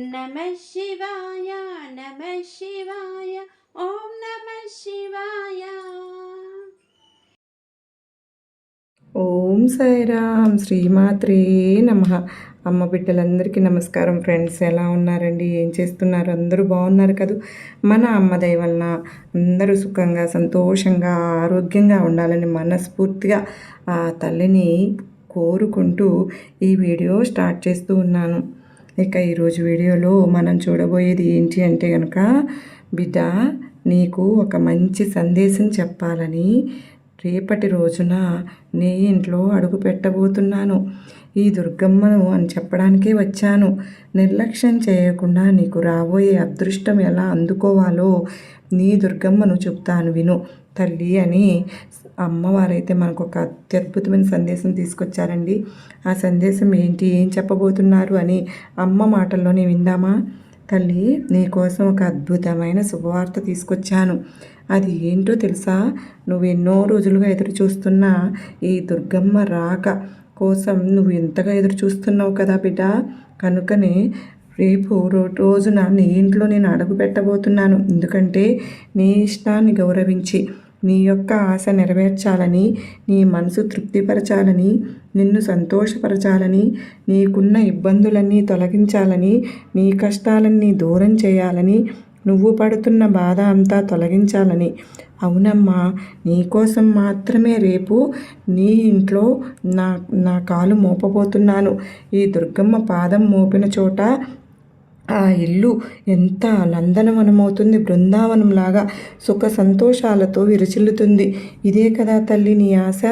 నమ శివాయ నమ శివాయ ఓం నమ శివాయ. ఓం సాయిరామ్ శ్రీమాత్రే నమ. అమ్మ బిడ్డలందరికీ నమస్కారం ఫ్రెండ్స్ ఎలా ఉన్నారండి? ఏం చేస్తున్నారు? అందరూ బాగున్నారు కదా? మన అమ్మ దయ వలన అందరూ సుఖంగా సంతోషంగా ఆరోగ్యంగా ఉండాలని మనస్ఫూర్తిగా ఆ తల్లిని కోరుకుంటూ ఈ వీడియో స్టార్ట్ చేస్తూ ఉన్నాను. ఇక ఈరోజు వీడియోలో మనం చూడబోయేది ఏంటి అంటే కనుక బిడ్డ నీకు ఒక మంచి సందేశం చెప్పాలని రేపటి రోజున నీ ఇంట్లో అడుగు పెట్టబోతున్నాను. ఈ దుర్గమ్మను అని చెప్పడానికే వచ్చాను. నిర్లక్ష్యం చేయకుండా నీకు రాబోయే అదృష్టం ఎలా అందుకోవాలో నీ దుర్గమ్మను చెప్తాను విను. తల్లి అని అమ్మవారైతే మనకు ఒక అత్యద్భుతమైన సందేశం తీసుకొచ్చారండి. ఆ సందేశం ఏంటి ఏం చెప్పబోతున్నారు అని అమ్మ మాటల్లోనే విందామా? తల్లి నీకోసం ఒక అద్భుతమైన శుభవార్త తీసుకొచ్చాను. అది ఏంటో తెలుసా? నువ్వు ఎన్నో రోజులుగా ఎదురు చూస్తున్న ఈ దుర్గమ్మ రాక కోసం నువ్వు ఎంతగా ఎదురు చూస్తున్నావు కదా బిడ్డ? కనుకనే రేపు రోజున నీ ఇంట్లో నేను అడుగు పెట్టబోతున్నాను. ఎందుకంటే నీ ఇష్టాన్ని గౌరవించి నీ యొక్క ఆశ నెరవేర్చాలని నీ మనసు తృప్తిపరచాలని నిన్ను సంతోషపరచాలని నీకున్న ఇబ్బందులన్నీ తొలగించాలని నీ కష్టాలన్నీ దూరం చేయాలని నువ్వు పడుతున్న బాధ అంతా తొలగించాలని. అవునమ్మా నీకోసం మాత్రమే రేపు నీ ఇంట్లో నా నా కాలు మోపబోతున్నాను. ఈ దుర్గమ్మ పాదం మోపిన చోట ఆ ఇల్లు ఎంత నందనవనమవుతుంది. బృందావనంలాగా సుఖ సంతోషాలతో విరచిల్లుతుంది. ఇదే కదా తల్లి నీ ఆశ?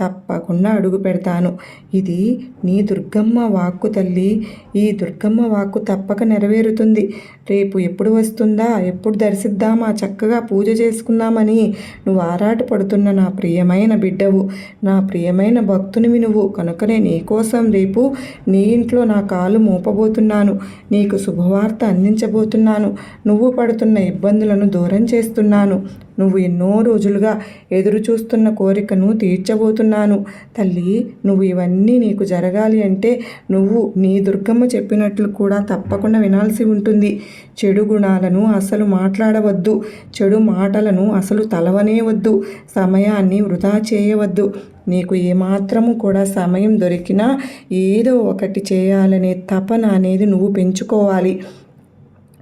తప్పకుండా అడుగు పెడతాను. ఇది నీ దుర్గమ్మ వాక్కు తల్లి. ఈ దుర్గమ్మ వాక్కు తప్పక నెరవేరుతుంది. రేపు ఎప్పుడు వస్తుందా? ఎప్పుడు దర్శిద్దామా? చక్కగా పూజ చేసుకుందామని నువ్వు ఆరాటపడుతున్న నా ప్రియమైన బిడ్డవు. నా ప్రియమైన భక్తునివి నువ్వు కనుకనే నీకోసం రేపు నీ ఇంట్లో నా కాలు మోపబోతున్నాను. నీకు శుభవార్త అందించబోతున్నాను. నువ్వు పడుతున్న ఇబ్బందులను దూరం చేస్తున్నాను. నువ్వు ఎన్నో రోజులుగా ఎదురు చూస్తున్న కోరికను తీర్చబోతున్నాను. తల్లి నువ్వు ఇవన్నీ నీకు జరగాలి అంటే నువ్వు నీ దుర్గమ్మ చెప్పినట్లు కూడా తప్పకుండా వినాల్సి ఉంటుంది. చెడు గుణాలను అసలు మాట్లాడవద్దు. చెడు మాటలను అసలు తలవనే వద్దు సమయాన్ని వృధా చేయవద్దు. నీకు ఏమాత్రము కూడా సమయం దొరికినా ఏదో ఒకటి చేయాలనే తపన అనేది నువ్వు పెంచుకోవాలి.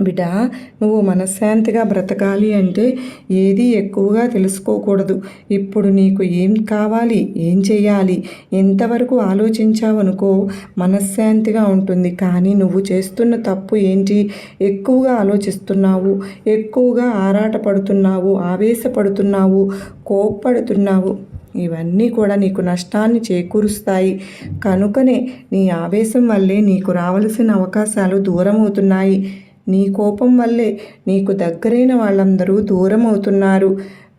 బిడ్డ నువ్వు మనశ్శాంతిగా బ్రతకాలి అంటే ఏది ఎక్కువగా తెలుసుకోకూడదు. ఇప్పుడు నీకు ఏం కావాలి? ఏం చేయాలి? ఎంతవరకు ఆలోచించావనుకో మనశ్శాంతిగా ఉంటుంది. కానీ నువ్వు చేస్తున్న తప్పు ఏంటి? ఎక్కువగా ఆలోచిస్తున్నావు ఎక్కువగా ఆరాటపడుతున్నావు ఆవేశపడుతున్నావు కోప్పడుతున్నావు. ఇవన్నీ కూడా నీకు నష్టాన్ని చేకూరుస్తాయి. కనుకనే నీ ఆవేశం వల్లే నీకు రావలసిన అవకాశాలు దూరం అవుతున్నాయి నీ కోపం వల్లే నీకు దగ్గరైన వాళ్ళందరూ దూరం అవుతున్నారు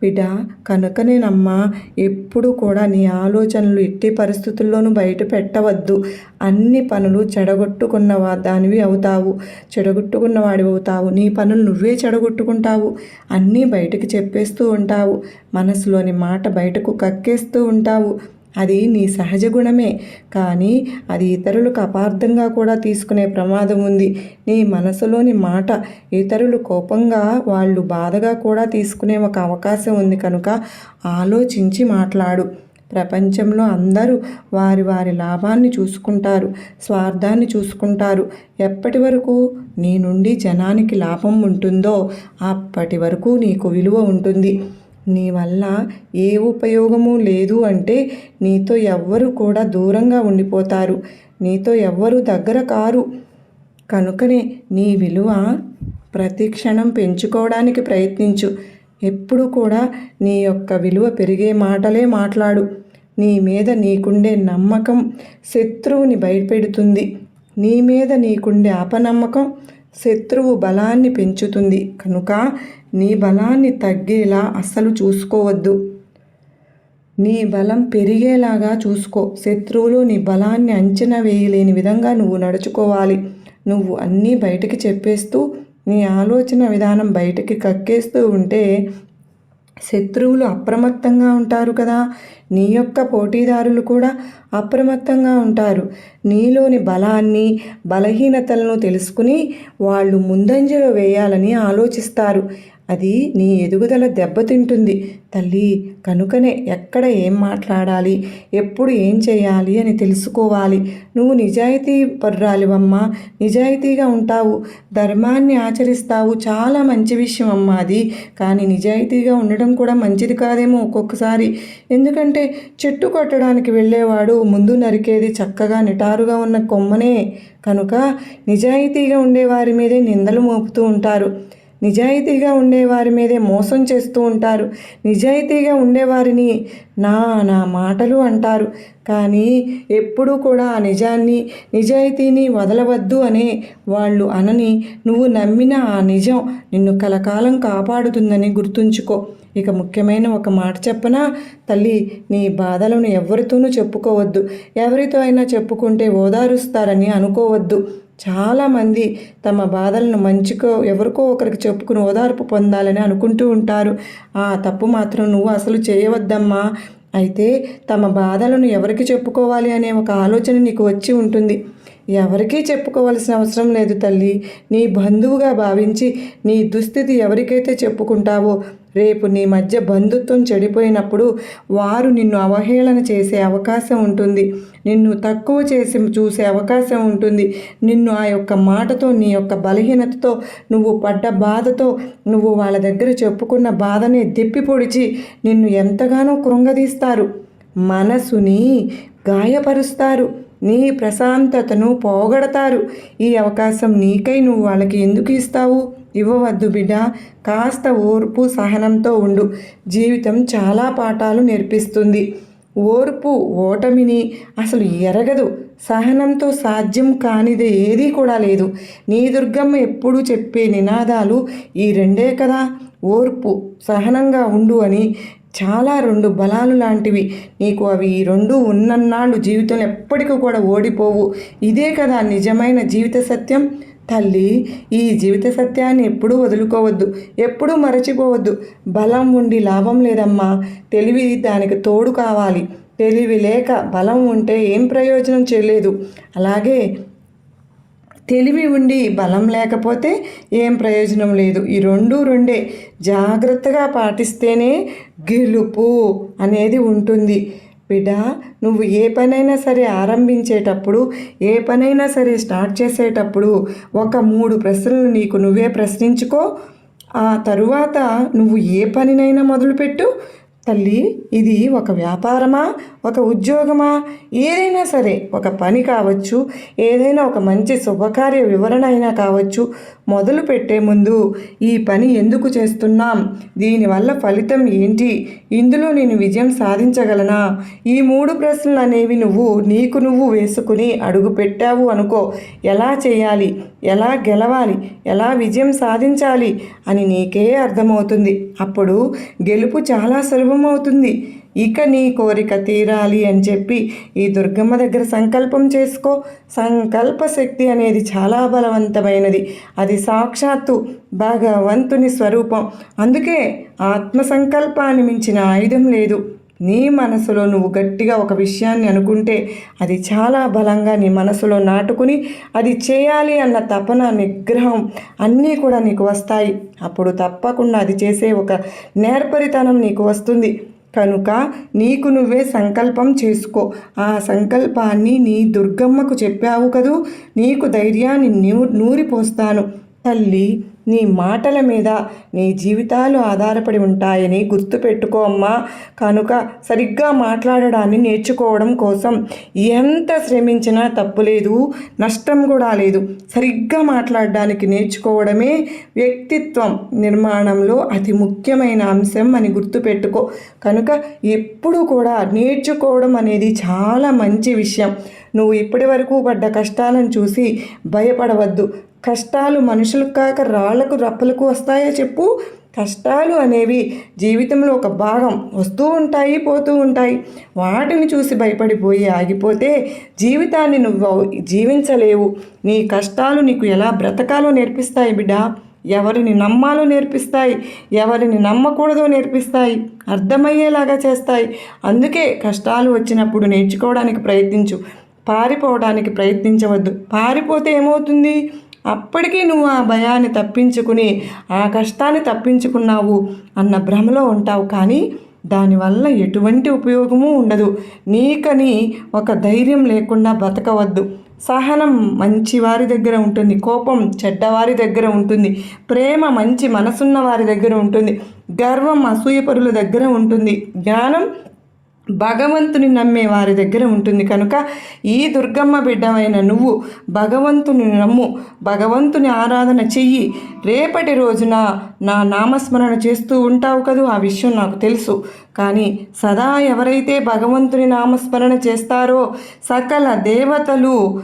బిడ్డ కనుకనేనమ్మా ఎప్పుడు కూడా నీ ఆలోచనలు ఎట్టి పరిస్థితుల్లోనూ బయట పెట్టవద్దు. అన్ని పనులు చెడగొట్టుకున్న దానివి అవుతావు. చెడగొట్టుకున్న వాడివి అవుతావు. నీ పనులు నువ్వే చెడగొట్టుకుంటావు. అన్నీ బయటకు చెప్పేస్తూ ఉంటావు. మనసులోని మాట బయటకు కక్కేస్తూ ఉంటావు. అది నీ సహజ గుణమే. కానీ అది ఇతరులకు అపార్థంగా కూడా తీసుకునే ప్రమాదం ఉంది. నీ మనసులోని మాట ఇతరులు కోపంగా వాళ్ళు బాధగా కూడా తీసుకునే ఒక అవకాశం ఉంది కనుక ఆలోచించి మాట్లాడు. ప్రపంచంలో అందరూ వారి వారి లాభాన్ని చూసుకుంటారు స్వార్థాన్ని చూసుకుంటారు. ఎప్పటి వరకు నీ నుండి జనానికి లాభం ఉంటుందో అప్పటి వరకు నీకు విలువ ఉంటుంది. నీ వల్ల ఏ ఉపయోగము లేదు అంటే నీతో ఎవ్వరు కూడా దూరంగా ఉండిపోతారు. నీతో ఎవ్వరు దగ్గర కారు. కనుకనే నీ విలువ ప్రతి క్షణం పెంచుకోవడానికి ప్రయత్నించు. ఎప్పుడు కూడా నీ యొక్క విలువ పెరిగే మాటలే మాట్లాడు. నీ మీద నీకుండే నమ్మకం శత్రువుని భయపెడుతుంది. నీ మీద నీకుండే అపనమ్మకం శత్రువు బలాన్ని పెంచుతుంది. కనుక నీ బలాన్ని తగ్గేలా అస్సలు చూసుకోవద్దు. నీ బలం పెరిగేలాగా చూసుకో. శత్రువులు నీ బలాన్ని అంచనా వేయలేని విధంగా నువ్వు నడుచుకోవాలి. నువ్వు అన్నీ బయటికి చెప్పేస్తూ నీ ఆలోచన విధానం బయటికి కక్కేస్తూ ఉంటే శత్రువులు అప్రమత్తంగా ఉంటారు కదా. నీ యొక్క పోటీదారులు కూడా అప్రమత్తంగా ఉంటారు. నీలోని బలాన్ని బలహీనతలను తెలుసుకుని వాళ్ళు ముందంజలో వేయాలని ఆలోచిస్తారు. అది నీ ఎదుగుదల దెబ్బతింటుంది. తల్లి కనుకనే ఎక్కడ ఏం మాట్లాడాలి? ఎప్పుడు ఏం చేయాలి అని తెలుసుకోవాలి. నువ్వు నిజాయితీ పర్రాలివమ్మా. నిజాయితీగా ఉంటావు. ధర్మాన్ని ఆచరిస్తావు. చాలా మంచి విషయం అమ్మా అది. కానీ నిజాయితీగా ఉండడం కూడా మంచిది కాదేమో ఒక్కొక్కసారి. ఎందుకంటే చెట్టు కొట్టడానికి వెళ్ళేవాడు ముందు నరికేది చక్కగా నిటారుగా ఉన్న కొమ్మనే. కనుక నిజాయితీగా ఉండే వారి మీదే నిందలు మోపుతూ ఉంటారు. నిజాయితీగా ఉండేవారి మీదే మోసం చేస్తూ ఉంటారు. నిజాయితీగా ఉండేవారిని నా నా మాటలు అంటారు. కానీ ఎప్పుడూ కూడా ఆ నిజాన్ని నిజాయితీని వదలవద్దు అనే వాళ్ళు అనని నువ్వు నమ్మిన ఆ నిజం నిన్ను కలకాలం కాపాడుతుందని గుర్తుంచుకో. ఇక ముఖ్యమైన ఒక మాట చెప్పనా? తల్లి నీ బాధలను ఎవరితోనూ చెప్పుకోవద్దు. ఎవరితో అయినా చెప్పుకుంటే ఓదారుస్తారని అనుకోవద్దు. చాలామంది తమ బాధలను మంచికో ఎవరికో ఒకరికి చెప్పుకుని ఓదార్పు పొందాలని అనుకుంటూ ఉంటారు. ఆ తప్పు మాత్రం నువ్వు అసలు చేయవద్దమ్మా. అయితే తమ బాధలను ఎవరికి చెప్పుకోవాలి అనే ఒక ఆలోచన నీకు వచ్చి ఉంటుంది. ఎవరికీ చెప్పుకోవాల్సిన అవసరం లేదు తల్లి. నీ బంధువుగా భావించి నీ దుస్థితి ఎవరికైతే చెప్పుకుంటావో రేపు నీ మధ్య బంధుత్వం చెడిపోయినప్పుడు వారు నిన్ను అవహేళన చేసే అవకాశం ఉంటుంది. నిన్ను తక్కువ చేసి చూసే అవకాశం ఉంటుంది. నిన్ను ఆ యొక్క మాటతో నీ యొక్క బలహీనతతో నువ్వు పడ్డ బాధతో నువ్వు వాళ్ళ దగ్గర చెప్పుకున్న బాధని దెప్పి పొడిచి నిన్ను ఎంతగానో కృంగదీస్తారు. మనసుని గాయపరుస్తారు. నీ ప్రశాంతతను పోగొడతారు. ఈ అవకాశం నీకై నువ్వు వాళ్ళకి ఎందుకు ఇస్తావు? ఇవ్వవద్దు బిడ్డ. కాస్త ఓర్పు సహనంతో ఉండు. జీవితం చాలా పాఠాలు నేర్పిస్తుంది. ఓర్పు ఓటమిని అసలు ఎరగదు. సహనంతో సాధ్యం కానిది ఏదీ కూడా లేదు. నీ దుర్గమ్మ ఎప్పుడు చెప్పే నినాదాలు ఈ రెండే కదా. ఓర్పు సహనంగా ఉండు అని చాలా రెండు బలాలు లాంటివి. నీకు అవి ఈ రెండు ఉన్నన్నాళ్ళు జీవితంలో ఎప్పటికీ కూడా ఓడిపోవు. ఇదే కదా నిజమైన జీవిత సత్యం. తల్లి ఈ జీవిత సత్యాన్ని ఎప్పుడూ వదులుకోవద్దు ఎప్పుడూ మరచిపోవద్దు. బలం ఉండి లాభం లేదమ్మా. తెలివి దానికి తోడు కావాలి. తెలివి లేక బలం ఉంటే ఏం ప్రయోజనం చేయలేదు. అలాగే తెలివి ఉండి బలం లేకపోతే ఏం ప్రయోజనం లేదు. ఈ రెండు రెండే. జాగ్రత్తగా పాటిస్తేనే గెలుపు అనేది ఉంటుంది. బిడా నువ్వు ఏ పనైనా సరే ఆరంభించేటప్పుడు ఏ పనైనా సరే స్టార్ట్ చేసేటప్పుడు ఒక మూడు ప్రశ్నలు నీకు నువ్వే ప్రశ్నించుకో. ఆ తరువాత నువ్వు ఏ పనినైనా మొదలుపెట్టు. తల్లి ఇది ఒక వ్యాపారమా? ఒక ఉద్యోగమా? ఏదైనా సరే ఒక పని కావచ్చు ఏదైనా ఒక మంచి శుభకార్య వివరణ అయినా కావచ్చు మొదలు పెట్టే ముందు ఈ పని ఎందుకు చేస్తున్నాం? దీనివల్ల ఫలితం ఏంటి? ఇందులో నేను విజయం సాధించగలనా? ఈ మూడు ప్రశ్నలు అనేవి నువ్వు నీకు నువ్వు వేసుకుని అడుగు పెట్టావు అనుకో ఎలా చేయాలి? ఎలా గెలవాలి? ఎలా విజయం సాధించాలి? అని నీకే అర్థమవుతుంది. అప్పుడు గెలుపు చాలా సులభమవుతుంది. ఇక నీ కోరిక తీరాలి అని చెప్పి ఈ దుర్గమ్మ దగ్గర సంకల్పం చేసుకో. సంకల్ప శక్తి అనేది చాలా బలవంతమైనది. అది సాక్షాత్తు భగవంతుని స్వరూపం. అందుకే ఆత్మ సంకల్పాన్ని మించిన ఆయుధం లేదు. నీ మనసులో నువ్వు గట్టిగా ఒక విషయాన్ని అనుకుంటే అది చాలా బలంగా నీ మనసులో నాటుకుని అది చేయాలి అన్న తపన నిగ్రహం అన్నీ కూడా నీకు వస్తాయి. అప్పుడు తప్పకుండా అది చేసే ఒక నేర్పరితనం నీకు వస్తుంది. కనుక నీకు నువ్వే సంకల్పం చేసుకో. ఆ సంకల్పాన్ని నీ దుర్గమ్మకు చెప్పావు కదూ? నీకు ధైర్యాన్ని నూ నూరిపోస్తాను. తల్లి నీ మాటల మీద నీ జీవితాలు ఆధారపడి ఉంటాయని గుర్తుపెట్టుకో అమ్మా. కనుక సరిగ్గా మాట్లాడడాన్ని నేర్చుకోవడం కోసం ఎంత శ్రమించినా తప్పులేదు నష్టం కూడా లేదు. సరిగ్గా మాట్లాడడానికి నేర్చుకోవడమే వ్యక్తిత్వం. నిర్మాణంలో అతి ముఖ్యమైన అంశం అని గుర్తుపెట్టుకో. కనుక ఎప్పుడు కూడా నేర్చుకోవడం అనేది చాలా మంచి విషయం. నువ్వు ఇప్పటి వరకు పడ్డ కష్టాలను చూసి భయపడవద్దు. కష్టాలు మనుషులకు కాక రాళ్ళకు రప్పలకు వస్తాయో చెప్పు? కష్టాలు అనేవి జీవితంలో ఒక భాగం. వస్తూ ఉంటాయి పోతూ ఉంటాయి. వాటిని చూసి భయపడిపోయి ఆగిపోతే జీవితాన్ని నువ్వు జీవించలేవు. నీ కష్టాలు నీకు ఎలా బ్రతకాలో నేర్పిస్తాయి బిడ్డ. ఎవరిని నమ్మాలో నేర్పిస్తాయి. ఎవరిని నమ్మకూడదో నేర్పిస్తాయి. అర్థమయ్యేలాగా చేస్తాయి. అందుకే కష్టాలు వచ్చినప్పుడు నేర్చుకోవడానికి ప్రయత్నించు. పారిపోవడానికి ప్రయత్నించవద్దు. పారిపోతే ఏమవుతుంది? అప్పటికీ నువ్వు ఆ భయాన్ని తప్పించుకుని ఆ కష్టాన్ని తప్పించుకున్నావు అన్న భ్రమలో ఉంటావు. కానీ దానివల్ల ఎటువంటి ఉపయోగము ఉండదు. నీకని ఒక ధైర్యం లేకుండా బతకవద్దు. సహనం మంచి వారి దగ్గర ఉంటుంది. కోపం చెడ్డవారి దగ్గర ఉంటుంది. ప్రేమ మంచి మనసున్న వారి దగ్గర ఉంటుంది. గర్వం అసూయపరుల దగ్గర ఉంటుంది. జ్ఞానం భగవంతుని నమ్మే వారి దగ్గర ఉంటుంది కనుక ఈ దుర్గమ్మ బిడ్డమైన నువ్వు భగవంతుని నమ్ము భగవంతుని ఆరాధన చెయ్యి. రేపటి రోజున నా నామస్మరణ చేస్తూ ఉంటావు కదూ? ఆ విషయం నాకు తెలుసు. కానీ సదా ఎవరైతే భగవంతుని నామస్మరణ చేస్తారో సకల దేవతలు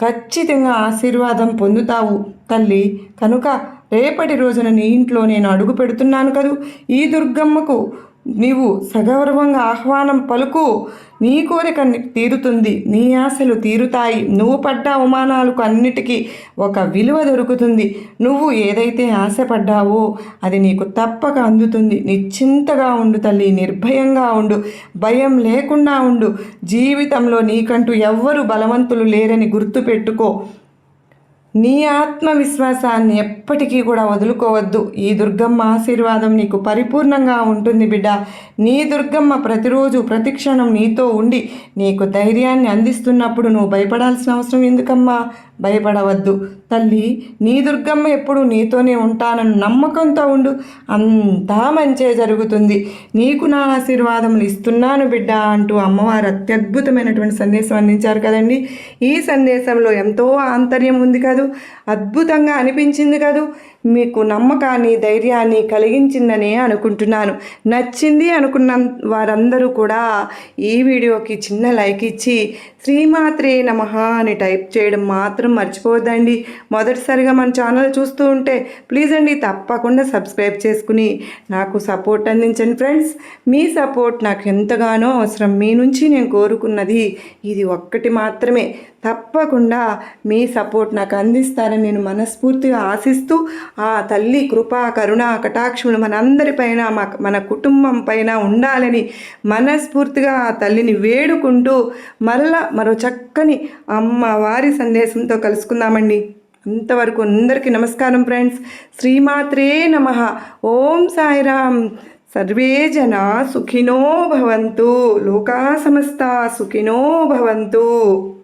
ఖచ్చితంగా ఆశీర్వాదం పొందుతావు. తల్లి కనుక రేపటి రోజున నీ ఇంట్లో నేను అడుగు పెడుతున్నాను కదూ? ఈ దుర్గమ్మకు నీవు సగౌరవంగా ఆహ్వానం పలుకు. నీ కోరిక తీరుతుంది. నీ ఆశలు తీరుతాయి. నువ్వు పడ్డ అవమానాలకు అన్నిటికీ ఒక విలువ దొరుకుతుంది. నువ్వు ఏదైతే ఆశపడ్డావో అది నీకు తప్పక అందుతుంది. నిశ్చింతగా ఉండు తల్లి. నిర్భయంగా ఉండు. భయం లేకుండా ఉండు. జీవితంలో నీకంటూ ఎవ్వరు బలవంతులు లేరని గుర్తుపెట్టుకో. నీ ఆత్మవిశ్వాసాన్ని ఎప్పటికీ కూడా వదులుకోవద్దు. ఈ దుర్గమ్మ ఆశీర్వాదం నీకు పరిపూర్ణంగా ఉంటుంది బిడ్డ. నీ దుర్గమ్మ ప్రతిరోజు ప్రతిక్షణం నీతో ఉండి నీకు ధైర్యాన్ని అందిస్తున్నప్పుడు నువ్వు భయపడాల్సిన అవసరం ఎందుకమ్మా? భయపడవద్దు. తల్లి నీ దుర్గమ్మ ఎప్పుడు నీతోనే ఉంటానని నమ్మకంతో ఉండు. అంతా మంచే జరుగుతుంది. నీకు నా ఆశీర్వాదములు ఇస్తున్నాను బిడ్డ అంటూ అమ్మవారు అత్యద్భుతమైనటువంటి సందేశం అందించారు కదండి. ఈ సందేశంలో ఎంతో ఆంతర్యం ఉంది కదా? కదూ అద్భుతంగా అనిపించింది కదూ. మీకు నమ్మకాన్ని ధైర్యాన్ని కలిగించిందని అనుకుంటున్నాను. నచ్చింది అనుకున్న వారందరూ కూడా ఈ వీడియోకి చిన్న లైక్ ఇచ్చి శ్రీమాత్రే నమ అని టైప్ చేయడం మాత్రం మర్చిపోవద్దండి. మొదటిసారిగా మన ఛానల్ చూస్తూ ఉంటే ప్లీజ్ అండి తప్పకుండా సబ్స్క్రైబ్ చేసుకుని నాకు సపోర్ట్ అందించండి ఫ్రెండ్స్. మీ సపోర్ట్ నాకు ఎంతగానో అవసరం. మీ నుంచి నేను కోరుకున్నది ఇది ఒక్కటి మాత్రమే. తప్పకుండా మీ సపోర్ట్ నాకు అందిస్తారని నేను మనస్ఫూర్తిగా ఆశిస్తూ ఆ తల్లి కృప కరుణ కటాక్షములు మనందరిపైన మన కుటుంబం పైన ఉండాలని మనస్ఫూర్తిగా ఆ తల్లిని వేడుకుంటూ మరలా మరో చక్కని అమ్మవారి సందేశంతో కలుసుకుందామండి. అంతవరకు అందరికీ నమస్కారం ఫ్రెండ్స్. శ్రీమాత్రే నమ. ఓం సాయిరామ్. సర్వే జన సుఖినో భవంతు. లోకా సమస్త సుఖినో భవంతు.